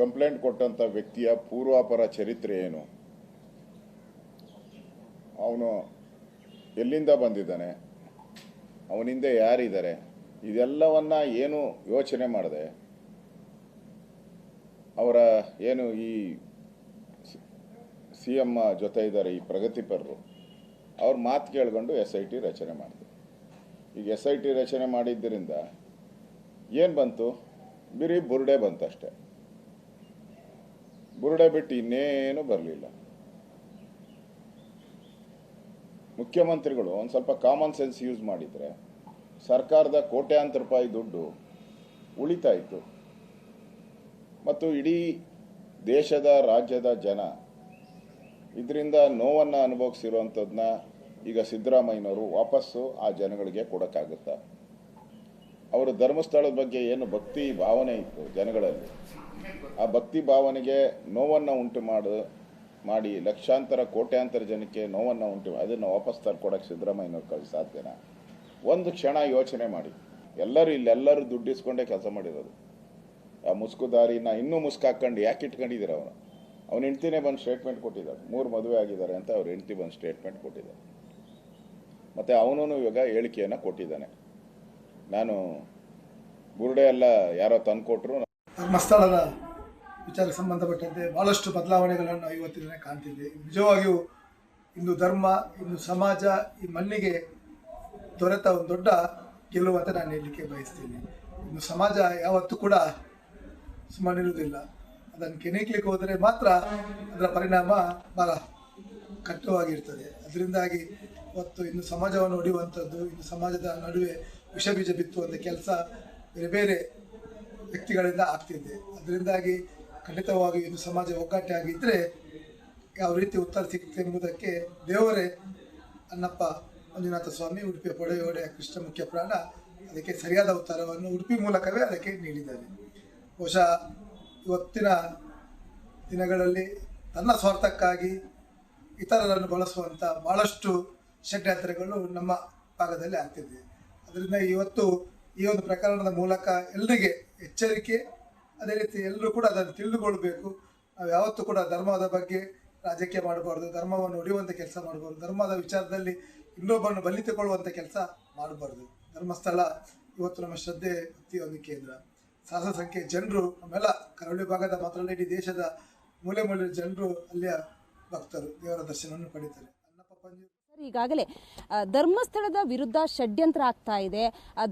Complaint ಕೊಟ್ಟಂತ ವ್ಯಕ್ತಿಯ ಪೂರ್ವಾಪರ ಚರಿತ್ರೆ ಏನು? ಅವನು ಎಲ್ಲಿಂದ ಬಂದಿದ್ದಾನೆ? ಅವನ ಹಿಂದೆ ಯಾರಿದ್ದಾರೆ? ಇದೆಲ್ಲವನ್ನ ಏನು ಯೋಚನೆ ಮಾಡದೆ? ಅವರ ಏನು ಈ ಸಿ ಎಂ ಜೊತೆ ಇದ್ದಾರೆ, ಈ ಪ್ರಗತಿಪರರು ಅವ್ರ ಮಾತು ಕೇಳ್ಕೊಂಡು ಎಸ್ ಐ ಟಿ ರಚನೆ ಮಾಡಿದೆ. ಈಗ ಎಸ್ ಐ ಟಿ ರಚನೆ ಮಾಡಿದ್ದರಿಂದ ಏನು ಬಂತು? ಬಿರಿ ಬುರುಡೆ ಬಂತಷ್ಟೆ. ಬುರುಡೆ ಬಿಟ್ಟು ಇನ್ನೇನು ಬರಲಿಲ್ಲ. ಮುಖ್ಯಮಂತ್ರಿಗಳು ಒಂದು ಸ್ವಲ್ಪ ಕಾಮನ್ ಸೆನ್ಸ್ ಯೂಸ್ ಮಾಡಿದರೆ ಸರ್ಕಾರದ ಕೋಟ್ಯಾಂತರ ರೂಪಾಯಿ ದುಡ್ಡು ಉಳಿತಾ ಇತ್ತು. ಮತ್ತು ಇಡೀ ದೇಶದ, ರಾಜ್ಯದ ಜನ ಇದರಿಂದ ನೋವನ್ನು ಅನುಭವಿಸಿರುವಂಥದ್ದನ್ನ ಈಗ ಸಿದ್ದರಾಮಯ್ಯನವರು ವಾಪಸ್ಸು ಆ ಜನಗಳಿಗೆ ಕೊಡೋಕ್ಕಾಗುತ್ತಾ. ಅವರು ಧರ್ಮಸ್ಥಳದ ಬಗ್ಗೆ ಏನು ಭಕ್ತಿ, ಭಾವನೆ ಇತ್ತು ಜನಗಳಲ್ಲಿ. ಆ ಭಕ್ತಿ ಭಾವನೆಗೆ ನೋವನ್ನು ಉಂಟು ಮಾಡು, ಮಾಡಿ, ಲಕ್ಷಾಂತರ, ಕೋಟ್ಯಾಂತರ ಜನಕ್ಕೆ ನೋವನ್ನು ಉಂಟು ಅದನ್ನು ವಾಪಸ್ ತರ್ಕೊಡಕ್ಕೆ ಸಿದ್ದರಾಮಯ್ಯನವ್ರು ಕಳಿಸಿ ಸಾಧ್ಯನಾ? ಒಂದು ಕ್ಷಣ ಯೋಚನೆ ಮಾಡಿ. ಎಲ್ಲರೂ ಇಲ್ಲೆಲ್ಲರೂ ದುಡ್ಡಿಸ್ಕೊಂಡೇ ಕೆಲಸ ಮಾಡಿರೋದು. ಆ ಮುಸ್ಕು ದಾರಿನ ಇನ್ನೂ ಮುಸ್ಕ್ ಹಾಕ್ಕೊಂಡು ಯಾಕೆ ಇಟ್ಕೊಂಡಿದ್ದೀರ ಅವನು ಅವನ ಹೆಂಡ್ತಿನೇ ಬಂದು ಸ್ಟೇಟ್ಮೆಂಟ್ ಕೊಟ್ಟಿದ್ದಾರೆ. ಮೂರು ಮದುವೆ ಆಗಿದ್ದಾರೆ ಅಂತ ಅವ್ರ ಹೆಂಡ್ತಿ ಬಂದು ಸ್ಟೇಟ್ಮೆಂಟ್ ಕೊಟ್ಟಿದ್ದಾರೆ. ಮತ್ತು ಅವನು ಇವಾಗ ಹೇಳಿಕೆಯನ್ನು ಕೊಟ್ಟಿದ್ದಾನೆ. ನಾನು ಬುರುಡೆ ಎಲ್ಲ ಯಾರೋ ತಂದುಕೊಟ್ರು ಧರ್ಮಸ್ಥಳದ ವಿಚಾರಕ್ಕೆ ಸಂಬಂಧಪಟ್ಟಂತೆ ಬಹಳಷ್ಟು ಬದಲಾವಣೆಗಳನ್ನು ಇವತ್ತಿನ ದಿನ ಕಾಣ್ತಿದೆ. ನಿಜವಾಗಿಯೂ ಇಂದು ಧರ್ಮ, ಇಂದು ಸಮಾಜ ಈ ಮಣ್ಣಿಗೆ ದೊರೆತ ಒಂದು ದೊಡ್ಡ ಗೆಲುವು ಅಂತ ನಾನು ಹೇಳಲಿಕ್ಕೆ ಬಯಸ್ತೀನಿ. ಇನ್ನು ಸಮಾಜ ಯಾವತ್ತೂ ಕೂಡ ಸುಮ್ಮನಿರುವುದಿಲ್ಲ. ಅದನ್ನು ಕೆಣಕ್ಲಿಕ್ಕೆ ಹೋದರೆ ಮಾತ್ರ ಅದರ ಪರಿಣಾಮ ಬಹಳ ಕಟ್ಟುವಾಗಿರ್ತದೆ. ಅದರಿಂದಾಗಿ ಇವತ್ತು ಇನ್ನು ಸಮಾಜವನ್ನು ಹೊಡೆಯುವಂಥದ್ದು ಇನ್ನು ಸಮಾಜದ ನಡುವೆ ವಿಷ ಬೀಜ ಬಿತ್ತುವಂಥ ಕೆಲಸ ಬೇರೆ ಬೇರೆ ವ್ಯಕ್ತಿಗಳಿಂದ ಆಗ್ತಿದೆ. ಅದರಿಂದಾಗಿ ಖಂಡಿತವಾಗಿ ಇದು ಸಮಾಜ ಒಗ್ಗಟ್ಟಾಗಿದ್ದರೆ ಯಾವ ರೀತಿ ಉತ್ತರ ಸಿಗುತ್ತೆ ಎಂಬುದಕ್ಕೆ ದೇವರೇ ಅನ್ನಪ್ಪ ಮಂಜುನಾಥ ಸ್ವಾಮಿ ಉಡುಪಿಯ ಪೊಡೆಯೋಡೆಯ ಕೃಷ್ಣ ಮುಖ್ಯ ಪ್ರಾಣ ಅದಕ್ಕೆ ಸರಿಯಾದ ಉತ್ತರವನ್ನು ಉಡುಪಿ ಮೂಲಕವೇ ಅದಕ್ಕೆ ನೀಡಿದ್ದಾರೆ. ಬಹುಶಃ ಇವತ್ತಿನ ದಿನಗಳಲ್ಲಿ ತನ್ನ ಸ್ವಾರ್ಥಕ್ಕಾಗಿ ಇತರರನ್ನು ಬಳಸುವಂಥ ಭಾಳಷ್ಟು ಷಡ್ಯಾತ್ರೆಗಳು ನಮ್ಮ ಭಾಗದಲ್ಲಿ ಆಗ್ತಿದೆ. ಅದರಿಂದ ಇವತ್ತು ಈ ಒಂದು ಪ್ರಕರಣದ ಮೂಲಕ ಎಲ್ಲರಿಗೆ ಎಚ್ಚರಿಕೆ, ಅದೇ ರೀತಿ ಎಲ್ಲರೂ ಕೂಡ ಅದನ್ನು ತಿಳಿದುಕೊಳ್ಬೇಕು. ನಾವು ಯಾವತ್ತೂ ಕೂಡ ಧರ್ಮದ ಬಗ್ಗೆ ರಾಜಕೀಯ ಮಾಡಬಾರ್ದು, ಧರ್ಮವನ್ನು ಹೊಡೆಯುವಂಥ ಕೆಲಸ ಮಾಡಬಾರ್ದು, ಧರ್ಮದ ವಿಚಾರದಲ್ಲಿ ಇನ್ನೊಬ್ಬರನ್ನು ಬಲಿತುಕೊಳ್ಳುವಂಥ ಕೆಲಸ ಮಾಡಬಾರ್ದು. ಧರ್ಮಸ್ಥಳ ಇವತ್ತು ನಮ್ಮ ಶ್ರದ್ಧೆ ಭಕ್ತಿಯ ಕೇಂದ್ರ. ಸಹಸ್ರ ಸಂಖ್ಯೆ ಜನರು, ನಮ್ಮೆಲ್ಲ ಕರಾವಳಿ ಭಾಗದ ಮಾತ್ರ ಇಡೀ ದೇಶದ ಮೂಲೆ ಮೂಲೆ ಜನರು ಅಲ್ಲಿಯ ಭಕ್ತರು ದೇವರ ದರ್ಶನವನ್ನು ಪಡಿತಾರೆ. ಅನ್ನಪ್ಪ ಈಗಾಗಲೇ ಧರ್ಮಸ್ಥಳದ ವಿರುದ್ಧ ಷಡ್ಯಂತ್ರ ಆಗ್ತಾ ಇದೆ.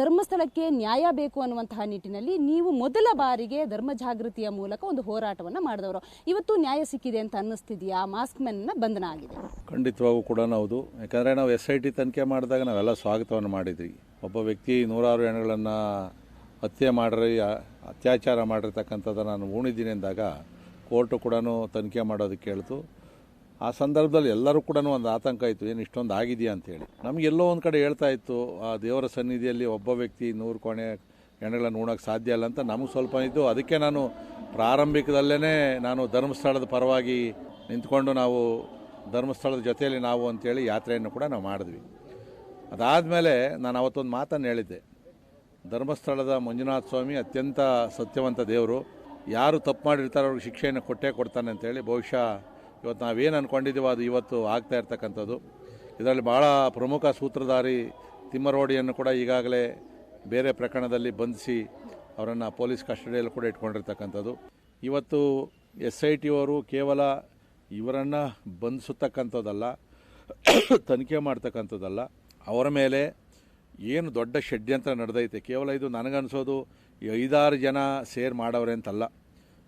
ಧರ್ಮಸ್ಥಳಕ್ಕೆ ನ್ಯಾಯ ಬೇಕು ಅನ್ನುವಂತಹ ನಿಟ್ಟಿನಲ್ಲಿ ನೀವು ಮೊದಲ ಬಾರಿಗೆ ಧರ್ಮ ಜಾಗೃತಿಯ ಮೂಲಕ ಒಂದು ಹೋರಾಟವನ್ನು ಮಾಡಿದವರು. ಇವತ್ತು ನ್ಯಾಯ ಸಿಕ್ಕಿದೆ ಅಂತ ಅನ್ನಿಸ್ತಿದೆಯಾ? ಮಾಸ್ಕ್ ಮೆನ್ನ ಬಂಧನ ಆಗಿದೆ. ಖಂಡಿತವಾಗೂ ಕೂಡ ಹೌದು. ಯಾಕಂದರೆ ನಾವು ಎಸ್ ಐ ಟಿ ತನಿಖೆ ಮಾಡಿದಾಗ ನಾವೆಲ್ಲ ಸ್ವಾಗತವನ್ನು ಮಾಡಿದ್ವಿ. ಒಬ್ಬ ವ್ಯಕ್ತಿ ನೂರಾರು ಹೆಣ್ಣುಗಳನ್ನು ಹತ್ಯೆ ಮಾಡಿರಿ ಅತ್ಯಾಚಾರ ಮಾಡಿರ್ತಕ್ಕಂಥದ್ದನ್ನು ನಾನು ಊಣಿದ್ದೀನಿ ಅಂದಾಗ, ಕೋರ್ಟು ಕೂಡ ತನಿಖೆ ಮಾಡೋದಕ್ಕೆ ಹೇಳ್ತು. ಆ ಸಂದರ್ಭದಲ್ಲಿ ಎಲ್ಲರೂ ಕೂಡ ಒಂದು ಆತಂಕ ಇತ್ತು, ಏನು ಇಷ್ಟೊಂದು ಆಗಿದೆಯಾ? ಅಂತೇಳಿ ನಮಗೆಲ್ಲೋ ಒಂದು ಕಡೆ ಹೇಳ್ತಾ ಇತ್ತು, ಆ ದೇವರ ಸನ್ನಿಧಿಯಲ್ಲಿ ಒಬ್ಬ ವ್ಯಕ್ತಿ ನೂರು ಕೋಣೆ ಹೆಣ್ಣುಗಳನ್ನು ಉಣೋಕ್ಕೆ ಸಾಧ್ಯ ಇಲ್ಲ ಅಂತ ನಮಗೆ ಸ್ವಲ್ಪ ಇದ್ದು ಅದಕ್ಕೆ ನಾನು ಪ್ರಾರಂಭಿಕದಲ್ಲೇ ನಾನು ಧರ್ಮಸ್ಥಳದ ಪರವಾಗಿ ನಿಂತ್ಕೊಂಡು ನಾವು ಧರ್ಮಸ್ಥಳದ ಜೊತೆಯಲ್ಲಿ ನಾವು ಅಂತೇಳಿ ಯಾತ್ರೆಯನ್ನು ಕೂಡ ನಾವು ಮಾಡಿದ್ವಿ. ಅದಾದಮೇಲೆ ನಾನು ಅವತ್ತೊಂದು ಮಾತನ್ನು ಹೇಳಿದ್ದೆ. ಧರ್ಮಸ್ಥಳದ ಮಂಜುನಾಥ ಸ್ವಾಮಿ ಅತ್ಯಂತ ಸತ್ಯವಂತ ದೇವರು. ಯಾರು ತಪ್ಪು ಮಾಡಿರ್ತಾರೋ ಅವ್ರಿಗೆ ಶಿಕ್ಷೆಯನ್ನು ಕೊಟ್ಟೇ ಕೊಡ್ತಾನೆ ಅಂತೇಳಿ ಬಹುಶಃ ಇವತ್ತು ನಾವೇನು ಅಂದ್ಕೊಂಡಿದ್ದೀವೋ ಅದು ಇವತ್ತು ಆಗ್ತಾ ಇರ್ತಕ್ಕಂಥದ್ದು. ಇದರಲ್ಲಿ ಭಾಳ ಪ್ರಮುಖ ಸೂತ್ರಧಾರಿ ತಿಮ್ಮರೋಡಿಯನ್ನು ಕೂಡ ಈಗಾಗಲೇ ಬೇರೆ ಪ್ರಕರಣದಲ್ಲಿ ಬಂಧಿಸಿ ಅವರನ್ನು ಪೊಲೀಸ್ ಕಸ್ಟಡಿಯಲ್ಲಿ ಕೂಡ ಇಟ್ಕೊಂಡಿರ್ತಕ್ಕಂಥದ್ದು. ಇವತ್ತು ಎಸ್ ಐ ಟಿಯವರು ಕೇವಲ ಇವರನ್ನು ಬಂಧಿಸತಕ್ಕಂಥದ್ದಲ್ಲ ತನಿಖೆ ಮಾಡ್ತಕ್ಕಂಥದ್ದಲ್ಲ. ಅವರ ಮೇಲೆ ಏನು ದೊಡ್ಡ ಷಡ್ಯಂತ್ರ ನಡೆದೈತೆ. ಕೇವಲ ಇದು ನನಗನ್ಸೋದು ಐದಾರು ಜನ ಸೇರ್ ಮಾಡೋರೆ ಅಂತಲ್ಲ.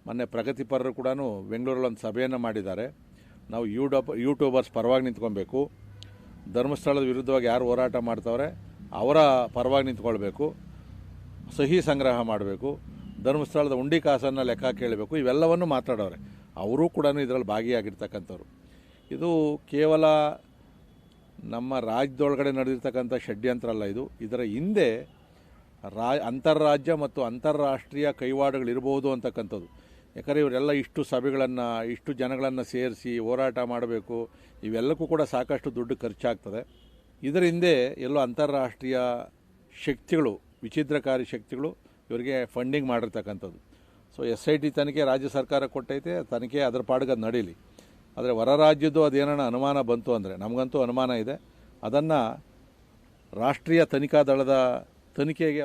ಮೊನ್ನೆ ಪ್ರಗತಿಪರರು ಕೂಡ ಬೆಂಗಳೂರಲ್ಲಿ ಒಂದು ಸಭೆಯನ್ನು ಮಾಡಿದ್ದಾರೆ. ನಾವು ಯೂಟ್ಯೂಬ್ ಯೂಟ್ಯೂಬರ್ಸ್ ಪರವಾಗಿ ನಿಂತ್ಕೊಬೇಕು. ಧರ್ಮಸ್ಥಳದ ವಿರುದ್ಧವಾಗಿ ಯಾರು ಹೋರಾಟ ಮಾಡ್ತವ್ರೆ, ಅವರ ಪರವಾಗಿ ನಿಂತ್ಕೊಳ್ಬೇಕು. ಸಹಿ ಸಂಗ್ರಹ ಮಾಡಬೇಕು. ಧರ್ಮಸ್ಥಳದ ಉಂಡಿ ಕಾಸನ್ನು ಲೆಕ್ಕ ಕೇಳಬೇಕು. ಇವೆಲ್ಲವನ್ನು ಮಾತಾಡೋರೆ ಅವರೂ ಕೂಡ ಇದರಲ್ಲಿ ಭಾಗಿಯಾಗಿರ್ತಕ್ಕಂಥವ್ರು. ಇದು ಕೇವಲ ನಮ್ಮ ರಾಜ್ಯದೊಳಗಡೆ ನಡೆದಿರ್ತಕ್ಕಂಥ ಷಡ್ಯಂತ್ರ ಅಲ್ಲ ಇದು. ಇದರ ಹಿಂದೆ ರಾ ಅಂತಾರಾಜ್ಯ ಮತ್ತು ಅಂತಾರಾಷ್ಟ್ರೀಯ ಕೈವಾಡಗಳಿರ್ಬೋದು ಅಂತಕ್ಕಂಥದ್ದು. ಯಾಕಂದರೆ ಇವರೆಲ್ಲ ಇಷ್ಟು ಸಭೆಗಳನ್ನು, ಇಷ್ಟು ಜನಗಳನ್ನು ಸೇರಿಸಿ ಹೋರಾಟ ಮಾಡಬೇಕು, ಇವೆಲ್ಲಕ್ಕೂ ಕೂಡ ಸಾಕಷ್ಟು ದುಡ್ಡು ಖರ್ಚಾಗ್ತದೆ. ಇದರ ಹಿಂದೆ ಎಲ್ಲೋ ಅಂತಾರಾಷ್ಟ್ರೀಯ ಶಕ್ತಿಗಳು ವಿಚಿದ್ರಕಾರಿ ಶಕ್ತಿಗಳು ಇವರಿಗೆ ಫಂಡಿಂಗ್ ಮಾಡಿರ್ತಕ್ಕಂಥದ್ದು. ಸೊ ಎಸ್ ಐ ಟಿ ತನಿಖೆ ರಾಜ್ಯ ಸರ್ಕಾರ ಕೊಟ್ಟೈತೆ, ತನಿಖೆ ಅದರ ಪಾಡಿಗೆ ಅದು ನಡೀಲಿ. ಆದರೆ ಹೊರ ರಾಜ್ಯದ್ದು ಅದೇನೋ ಅನುಮಾನ ಬಂತು ಅಂದರೆ, ನಮಗಂತೂ ಅನುಮಾನ ಇದೆ. ಅದನ್ನು ರಾಷ್ಟ್ರೀಯ ತನಿಖಾ ದಳದ ತನಿಖೆಗೆ